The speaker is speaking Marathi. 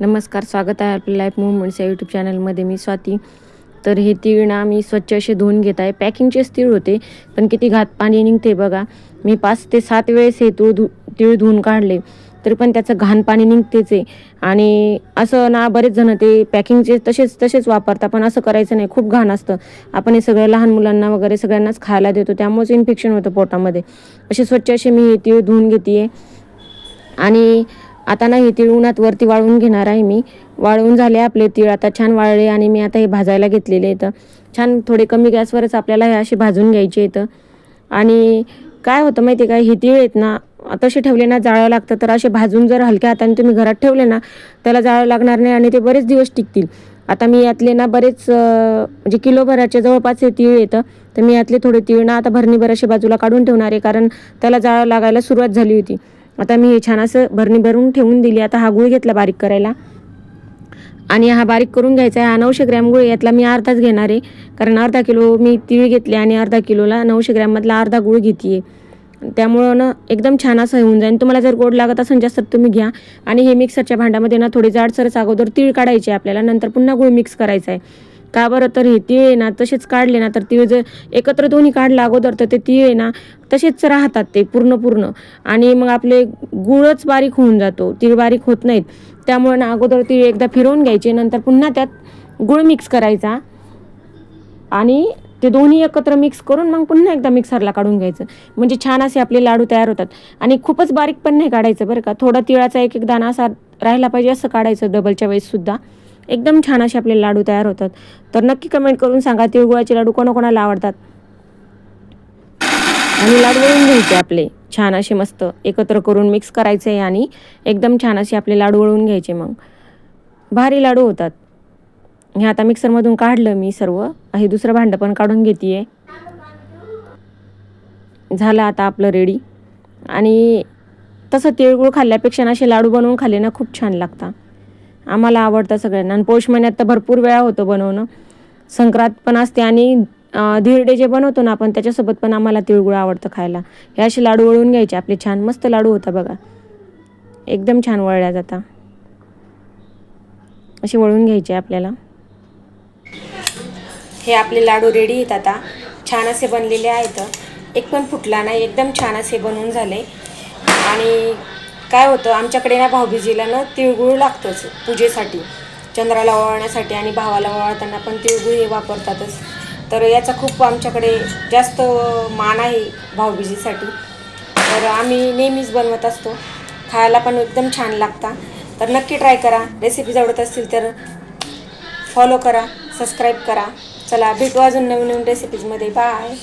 नमस्कार स्वागत आहे आपल्या लाईफ मुवमेंट्स या यूट्यूब चॅनलमध्ये मी स्वाती. तर हे तीळ ना मी स्वच्छ असे धुवून घेत आहे. पॅकिंगचेच तीळ होते पण किती घात पाणी निघते बघा. मी पाच ते सात वेळेस हे तूळ धु तीळ धुवून काढले तरी पण त्याचं घाण पाणी निघतेच आहे. आणि असं ना बरेच जण ते पॅकिंगचे तसेच तसेच वापरता पण असं करायचं नाही. खूप घाण असतं. आपण हे सगळं लहान मुलांना वगैरे सगळ्यांनाच खायला देतो त्यामुळेच इन्फेक्शन होतं पोटामध्ये. असे स्वच्छ असे मी हे तीळ धुवून घेते आणि आता ना हे तीळ उन्हात वरती वाळवून घेणार आहे मी. वाळवून झाले आपले तीळ आता छान वाळले आणि मी आता हे भाजायला घेतलेले आहेत. छान थोडे कमी गॅसवरच आपल्याला हे असे भाजून घ्यायचे आहेत. आणि काय होतं माहिती आहे का हे तीळ आहेत ना तसे ठेवले ना जाळं लागतं तर असे भाजून जर हलक्या हाताने तुम्ही घरात ठेवले ना त्याला जाळं लागणार नाही आणि ते बरेच दिवस टिकतील. आता मी यातले ना बरेच म्हणजे किलोभराच्या जवळपास हे तीळ येतं तर मी यातले थोडे तीळ ना आता भरणीभर असे बाजूला काढून ठेवणार आहे कारण त्याला जाळं लागायला सुरुवात झाली होती. आता मी हे छान असं भरणी भरून ठेवून दिली. आता हा गुळ घेतला बारीक करायला. आणि हा बारीक करून घ्यायचा आहे. हा नऊशे ग्रॅम गुळ यातला मी अर्धाच घेणार आहे. कारण अर्धा किलो मी तीळ घेतले आणि अर्धा किलोला नऊशे ग्रॅममधला अर्धा गुळ घेते त्यामुळं ना एकदम छान असं होऊन जाईल. तुम्हाला जर गोड लागत असेल जास्त तुम्ही घ्या. आणि हे मिक्सरच्या भांड्यामध्ये ना थोडी जाडसरच अगोदर तीळ काढायचे आपल्याला. नंतर पुन्हा गुळ मिक्स करायचा आहे. का बरं? तर हे तीळ आहे ना तसेच काढले ना तर तीळ जर एकत्र दोन्ही काढलं अगोदर तर ते तीळ आहे ना तसेच राहतात ते पूर्ण पूर्ण. आणि मग आपले गुळच बारीक होऊन जातो तीळ बारीक होत नाहीत. त्यामुळे ना अगोदर तीळ एकदा फिरवून घ्यायचे नंतर पुन्हा त्यात गुळ मिक्स करायचा. आणि ते दोन्ही एकत्र मिक्स करून मग पुन्हा एकदा मिक्सरला काढून घ्यायचं. म्हणजे छान असे आपले लाडू तयार होतात. आणि खूपच बारीक पण नाही काढायचं बरं का. थोडा तिळाचा एक एक दाणा असा राहिला पाहिजे असं काढायचं डबलच्या वेळेससुद्धा एकदम छान असे आपले लाडू तयार होतात. तर नक्की कमेंट करून सांगा तिळगुळाचे लाडू कोणाकोणाला आवडतात? आणि लाडू वळून घ्यायचे आपले. छान असे मस्त एकत्र करून मिक्स करायचे आणि एकदम छान असे आपले लाडू वळून घ्यायचे मग. भारी लाडू होतात. हे आता मिक्सरमधून काढलं मी सर्व. हे दुसरं भांडं पण काढून घेते झालं आता आपलं रेडी आणि तसं तिळगुळ खाल्ल्यापेक्षा ना असे लाडू बनवून खाल्ले ना खूप छान लागतात आम्हाला आवडतं सगळ्यांना. आणि पौष महिन्यात तर भरपूर वेळा होतो बनवणं. संक्रांत पण असते आणि अं, धिरडे जे बनवतो ना आपण त्याच्यासोबत पण आम्हाला तिळगुळ आवडतं खायला. हे असे लाडू वळून घ्यायचे. आपले छान मस्त लाडू होता बघा. एकदम छान वळल्या जाता. असे वळून घ्यायचे आपल्याला. हे आपले लाडू रेडी आहेत आता. छान असे बनलेले आहेत. एक पण फुटला नाही. एकदम छान असे बनवून झाले. आणि काय होतं आमच्याकडे ना भाऊबीजीला ना तिळगुळ लागतंच पूजेसाठी. चंद्राला ओवाळण्यासाठी आणि भावाला ओवाळताना पण तिळगुळ हे वापरतातच. तर याचा खूप आमच्याकडे जास्त मान आहे भाऊबीजीसाठी. तर आम्ही नेहमीच बनवत असतो. खायला पण एकदम छान लागता. तर नक्की ट्राय करा. रेसिपीज आवडत असतील तर फॉलो करा सबस्क्राईब करा. चला भेटू अजून नवीन नवीन रेसिपीजमध्ये बाय.